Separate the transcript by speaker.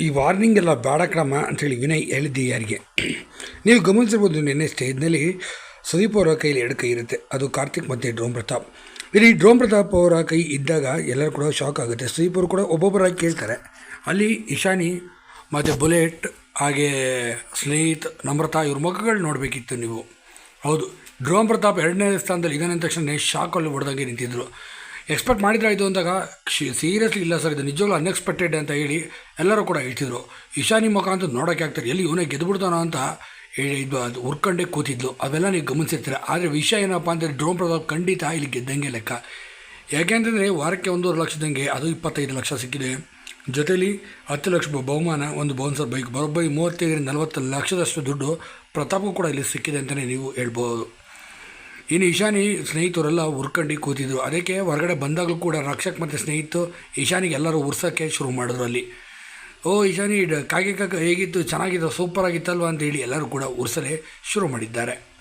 Speaker 1: ಈ ವಾರ್ನಿಂಗ್ ಎಲ್ಲ ಬೇಡ ಕ್ರಮ ಅಂಥೇಳಿ ವಿನಯ್ ಹೇಳಿದ್ದೆ ಯಾರಿಗೆ. ನೀವು ಗಮನಿಸಿರ್ಬೋದು ನಿನ್ನೆ ಸ್ಟೇಜ್ನಲ್ಲಿ ಸುದೀಪ್ ಅವರ ಕೈಯಲ್ಲಿ ಎರಡು ಕೈ ಇರುತ್ತೆ. ಅದು ಕಾರ್ತಿಕ್ ಮತ್ತು ಡ್ರೋಮ್ ಪ್ರತಾಪ್. ಇಲ್ಲಿ ಡ್ರೋಮ್ ಪ್ರತಾಪ್ ಅವರ ಕೈ ಇದ್ದಾಗ ಎಲ್ಲರೂ ಕೂಡ ಶಾಕ್ ಆಗುತ್ತೆ. ಸುದೀಪ್ ಅವರು ಕೂಡ ಒಬ್ಬೊಬ್ಬರಾಗಿ ಕೇಳ್ತಾರೆ. ಅಲ್ಲಿ ಇಶಾನಿ ಮತ್ತು ಬುಲೆಟ್, ಹಾಗೆ ಸ್ನೇಹಿತ್, ನಮ್ರತಾ ಇವ್ರ ಮುಖಗಳು ನೋಡಬೇಕಿತ್ತು ನೀವು. ಹೌದು. ಡ್ರೋಮ್ ಪ್ರತಾಪ್ ಎರಡನೇ ಸ್ಥಾನದಲ್ಲಿ ಇದ್ದಾನೆ ತಕ್ಷಣ ಶಾಕಲ್ಲಿ ಹೊಡೆದಂಗೆ ನಿಂತಿದ್ರು. ಎಕ್ಸ್ಪೆಕ್ಟ್ ಮಾಡಿದ್ರೆ ಇದು ಅಂದಾಗ ಸೀರಿಯಸ್ಲಿ ಇಲ್ಲ ಸರ್ ಇದು ನಿಜವಾಗ್ಲೂ ಅನ್ಎಕ್ಸ್ಪೆಕ್ಟೆಡ್ ಅಂತ ಹೇಳಿ ಎಲ್ಲರೂ ಕೂಡ ಹೇಳ್ತಿದ್ರು. ಇಶಾನಿ ಮುಖ ಅಂತ ನೋಡೋಕೆ ಆಗ್ತಾರೆ ಎಲ್ಲಿ ಇವನೇ ಗೆದ್ದುಬಿಡ್ತಾನೋ ಅಂತ ಹೇಳಿ ಇದು ಅದು ಉರ್ಕೊಂಡೇ ಕೂತಿದ್ಲು. ಅವೆಲ್ಲ ನೀವು ಗಮನಿಸಿರ್ತೀರ. ಆದರೆ ವಿಷಯ ಏನಪ್ಪ ಅಂದರೆ ಡ್ರೋನ್ ಪ್ರತಾಪ್ ಖಂಡಿತ ಇಲ್ಲಿ ಗೆದ್ದಂಗೆ ಲೆಕ್ಕ. ಯಾಕೆಂತಂದರೆ ವಾರಕ್ಕೆ ಒಂದೂವರೆ ಲಕ್ಷದಂಗೆ, ಅದು ಇಪ್ಪತ್ತೈದು ಲಕ್ಷ ಸಿಕ್ಕಿದೆ. ಜೊತೇಲಿ ಹತ್ತು ಲಕ್ಷ ಬಹುಮಾನ ಒಂದು ಬೌನ್ಸರ್ ಬೈಕ್. ಬರೋಬ್ಬರಿ ಮೂವತ್ತೈದರಿಂದ ನಲವತ್ತು ಲಕ್ಷದಷ್ಟು ದುಡ್ಡು ಪ್ರತಾಪು ಕೂಡ ಇಲ್ಲಿ ಸಿಕ್ಕಿದೆ ಅಂತಲೇ ನೀವು ಹೇಳ್ಬೋದು. ಇನ್ನು ಇಶಾನಿ ಸ್ನೇಹಿತರೆಲ್ಲ ಉರ್ಕಂಡು ಕೂತಿದ್ರು. ಅದಕ್ಕೆ ಹೊರಗಡೆ ಬಂದಾಗಲೂ ಕೂಡ ರಕ್ಷಕ್ ಮತ್ತು ಸ್ನೇಹಿತರು ಇಶಾನಿಗೆ ಎಲ್ಲರೂ ಉರ್ಸೋಕ್ಕೆ ಶುರು ಮಾಡಿದ್ರು ಅಲ್ಲಿ. ಓ ಇಶಾನಿ ಕಾಗೆ ಕಾಕ ಹೇಗಿತ್ತು? ಚೆನ್ನಾಗಿತ್ತು ಸೂಪರ್ ಅಂತ ಹೇಳಿ ಎಲ್ಲರೂ ಕೂಡ ಉರ್ಸಲೇ ಶುರು ಮಾಡಿದ್ದಾರೆ.